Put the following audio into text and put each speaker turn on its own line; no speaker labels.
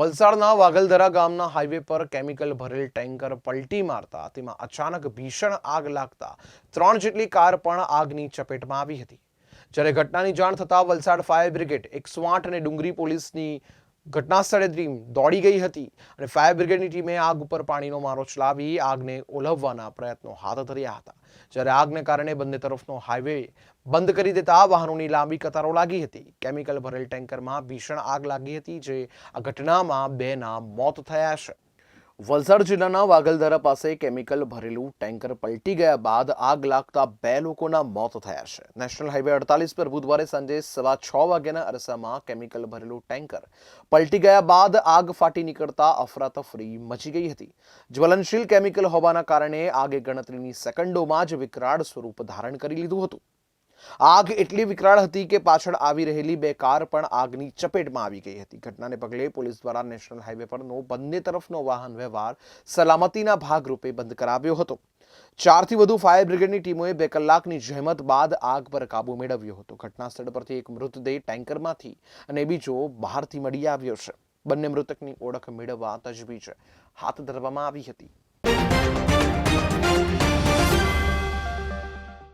વલસાડના વાગલધરા ગામના હાઈવે પર કેમિકલ ભરેલ ટેન્કર પલટી મારતા, તેમાં અચાનક ભીષણ આગ લાગતા ત્રણ જેટલી કાર પણ આગની ચપેટમાં આવી હતી. જ્યારે ઘટનાની જાણ થતાં વલસાડ ફાયર બ્રિગેડ એકસો આઠ અને ડુંગરી પોલીસની ઘટના સ્થળે ટીમ દોડી ગઈ હતી અને ફાયર બ્રિગેડની ટીમે આગ ઉપર પાણીનો મારો ચલાવી આગને ઓલવવાના પ્રયત્નો હાથ ધર્યા હતા. જ્યારે આગને કારણે બંને તરફનો હાઈવે બંધ કરી દેતા વાહનોની લાંબી કતારો લાગી હતી. કેમિકલ ભરેલ ટેન્કરમાં ભીષણ આગ લાગી હતી, જે આ ઘટનામાં બેના મોત થયા છે. વલસાડ જિલ્લાના વાગલધરા પાસે કેમિકલ ભરેલું ટેન્કર પલટી ગયા બાદ આગ લાગતા બે લોકોના મોત થયા છે. નેશનલ હાઈવે અડતાલીસ પર બુધવારે સાંજે સવા છ વાગ્યાના અરસામાં કેમિકલ ભરેલું ટેન્કર પલટી ગયા બાદ આગ ફાટી નીકળતા અફરાતફરી મચી ગઈ હતી. જ્વલનશીલ કેમિકલ હોવાના કારણે આગે ગણતરીની સેકન્ડોમાં જ વિકરાળ સ્વરૂપ ધારણ કરી લીધું હતું. આગ એટલી વિકરાળ હતી કે પાછળ આવી રહેલી બે કાર પણ આગની ચપેટમાં આવી ગઈ હતી. ઘટનાને પગલે પોલીસ દ્વારા નેશનલ હાઈવે પરનો બંને તરફનો વાહન વ્યવહાર સલામતીના ભાગરૂપે બંધ કરાવ્યો હતો. ચારથી વધુ ફાયર બ્રિગેડની ટીમોએ બે કલાકની જહેમત બાદ આગ પર કાબુ મેળવ્યો હતો. ઘટના સ્થળ પરથી એક મૃતદેહ ટેન્કરમાંથી અને બીજો બહારથી મળી આવ્યો છે. બંને મૃતકની ઓળખ મેળવવા તજવીજ હાથ ધરવામાં આવી હતી.